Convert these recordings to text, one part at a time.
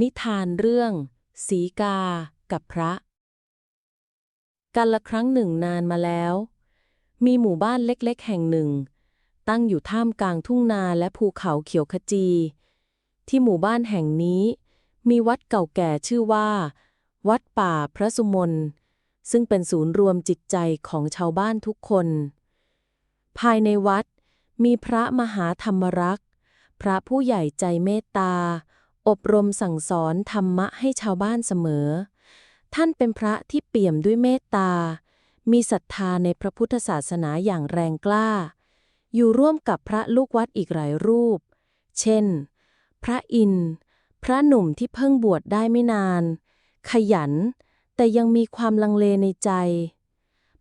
นิทานเรื่อง สีกา กับพระ กันละครั้งหนึ่งนานมาแล้ว มีหมู่บ้านเล็กๆ แห่งหนึ่ง ตั้งอยู่ท่ามกลางทุ่งนาและภูเขาเขียวขจี ที่หมู่บ้านแห่งนี้ มีวัดเก่าแก่ชื่อว่า วัดป่าพระสุมนซึ่งเป็นศูนย์รวมจิตใจของชาวบ้านทุกคน ภายในวัดมีพระมหาธรรมรักษ์ พระผู้ใหญ่ใจเมตตา อบรมสั่งสอนธรรมะให้ชาวบ้านเสมอ ท่านเป็นพระที่เปี่ยมด้วยเมตตา มีศรัทธาในพระพุทธศาสนาอย่างแรงกล้า อยู่ร่วมกับพระลูกวัดอีกหลายรูป เช่น พระอินทร์พระหนุ่มที่เพิ่งบวชได้ไม่นาน ขยัน แต่ยังมีความลังเลในใจ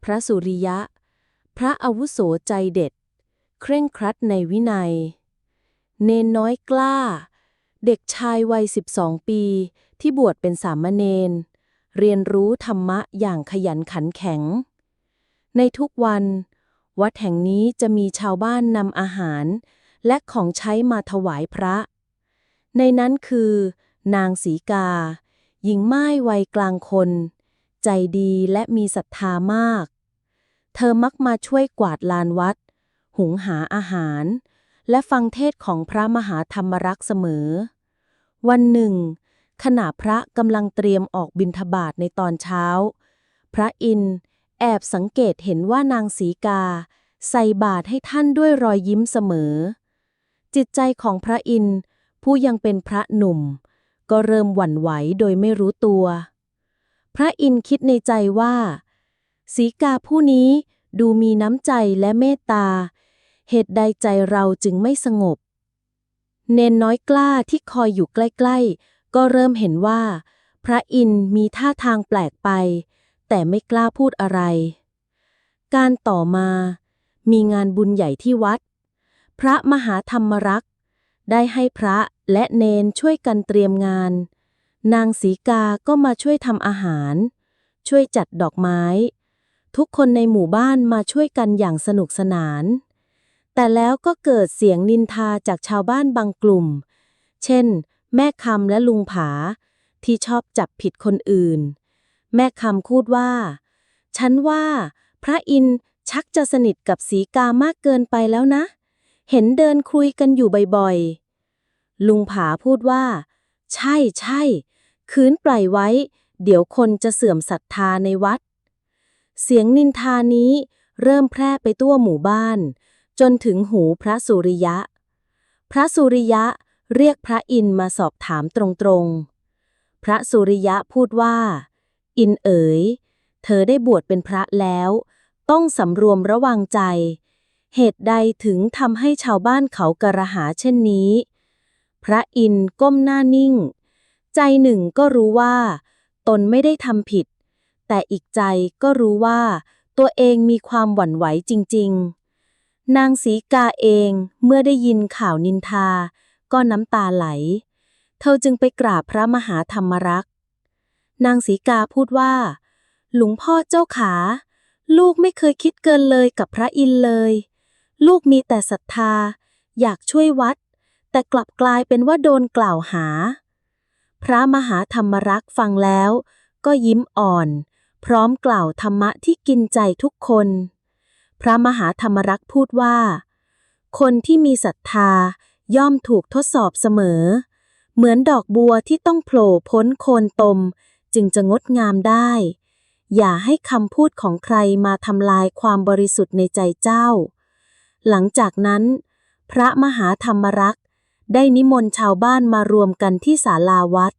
พระสุริยะ พระอาวุโสใจเด็ด เคร่งครัดในวินัย เนนน้อยกล้า เด็กชายวัย 12 ปี ที่บวชเป็นสามเณรเรียนรู้ธรรมะอย่างขยันขันแข็ง ในทุกวัน วัดแห่งนี้จะมีชาวบ้านนำอาหาร และของใช้มาถวายพระ ในนั้นคือ นางสีกา หญิงไม้วัยกลางคน ใจดีและมีศรัทธามาก เธอมักมาช่วยกวาดลานวัด หุงหาอาหาร และฟังเทศของพระมหาธรรมรักษ์เสมอ วันหนึ่ง ขณะพระกำลังเตรียมออกบิณฑบาตในตอนเช้า พระอินแอบสังเกตเห็นว่านางสีกา ใส่บาตรให้ท่านด้วยรอยยิ้มเสมอ จิตใจของพระอินผู้ยังเป็นพระหนุ่ม ก็เริ่มหวั่นไหวโดยไม่รู้ตัว พระอินคิดในใจว่า สีกาผู้นี้ดูมีน้ำใจและเมตตา เหตุใดใจเราจึงไม่สงบ เนนน้อยกล้าที่คอยอยู่ใกล้ๆ ก็เริ่มเห็นว่า พระอินทร์มีท่าทางแปลกไป แต่ไม่กล้าพูดอะไร การต่อมา มีงานบุญใหญ่ที่วัด พระมหาธรรมรักษ์ ได้ให้พระและเนนช่วยกันเตรียมงาน นางสีกาก็มาช่วยทำอาหาร ช่วยจัดดอกไม้ ทุกคนในหมู่บ้านมาช่วยกันอย่างสนุกสนาน แต่แล้วก็เกิดเสียงนินทาจากชาวบ้านบางกลุ่ม เช่น แม่คำและลุงผา ที่ชอบจับผิดคนอื่น แม่คำพูดว่า ฉันว่า พระอินชักจะสนิทกับสีกามากเกินไปแล้วนะ เห็นเดินคุยกันอยู่บ่อยๆ ลุงผาพูดว่า ใช่ใช่คืนปล่อยไว้ เดี๋ยวคนจะเสื่อมศรัทธาในวัด เสียงนินทานี้เริ่มแพร่ไปทั่วหมู่บ้าน จนถึงหูพระสุริยะ พระสุริยะเรียกพระอินมาสอบถามตรงๆ พระสุริยะพูดว่า อินเอ๋ย เธอได้บวชเป็นพระแล้ว ต้องสำรวมระวังใจ เหตุใดถึงทำให้ชาวบ้านเขากระหาเช่นนี้ พระอินก้มหน้านิ่ง ใจหนึ่งก็รู้ว่า ตนไม่ได้ทำผิด แต่อีกใจก็รู้ว่า ตัวเองมีความหวั่นไหวจริง ๆ นางสีกาเองเมื่อได้ยินข่าวนินทา ก็น้ำตาไหล เธอจึงไปกราบพระมหาธรรมรักษ์ นางสีกาพูดว่า หลวงพ่อเจ้าขา ลูกไม่เคยคิดเกินเลยกับพระอินเลย ลูกมีแต่ศรัทธา อยากช่วยวัด แต่กลับกลายเป็นว่าโดนกล่าวหา พระมหาธรรมรักษ์ฟังแล้ว ก็ยิ้มอ่อน พร้อมกล่าวธรรมะที่กินใจทุกคน พระมหาธรรมรักษ์พูดว่า คนที่มีศรัทธาย่อมถูกทดสอบเสมอ เหมือนดอกบัวที่ต้องโผล่พ้นโคนตม จึงจะงดงามได้ อย่าให้คำพูดของใครมาทำลายความบริสุทธิ์ในใจเจ้า หลังจากนั้น พระมหาธรรมรักษ์ได้นิมนต์ชาวบ้านมารวมกันที่ศาลาวัด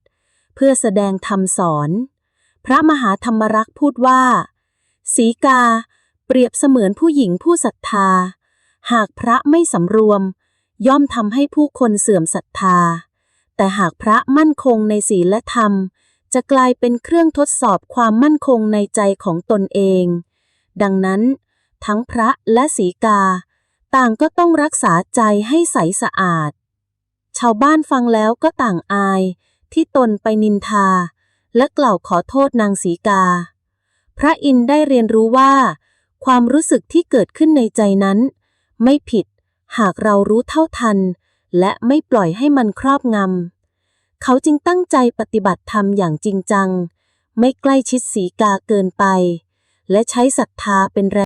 เพื่อแสดงธรรมสอน พระมหาธรรมรักษ์พูดว่า สีกา รียบเสมือนผู้หญิงผู้ศรัทธา หากพระไม่สำรวม ย่อมทำให้ผู้คนเสื่อมศรัทธา แต่หากพระมั่นคงในศีลและธรรม จะกลายเป็นเครื่องทดสอบความมั่นคงในใจของตนเอง ดังนั้น ทั้งพระและสีกา ต่างก็ต้องรักษาใจให้ใสสะอาด ชาวบ้านฟังแล้วก็ต่างอาย ที่ตนไปนินทา และกล่าวขอโทษนางสีกา พระอินได้เรียนรู้ว่า ความรู้สึกที่เกิดขึ้นในใจนั้น ไม่ผิด หากเรารู้เท่าทัน และไม่ปล่อยให้มันครอบงำ เขาจึงตั้งใจปฏิบัติธรรมอย่างจริงจัง ไม่ใกล้ชิดสีกาเกินไป และใช้ศรัทธาเป็นแรง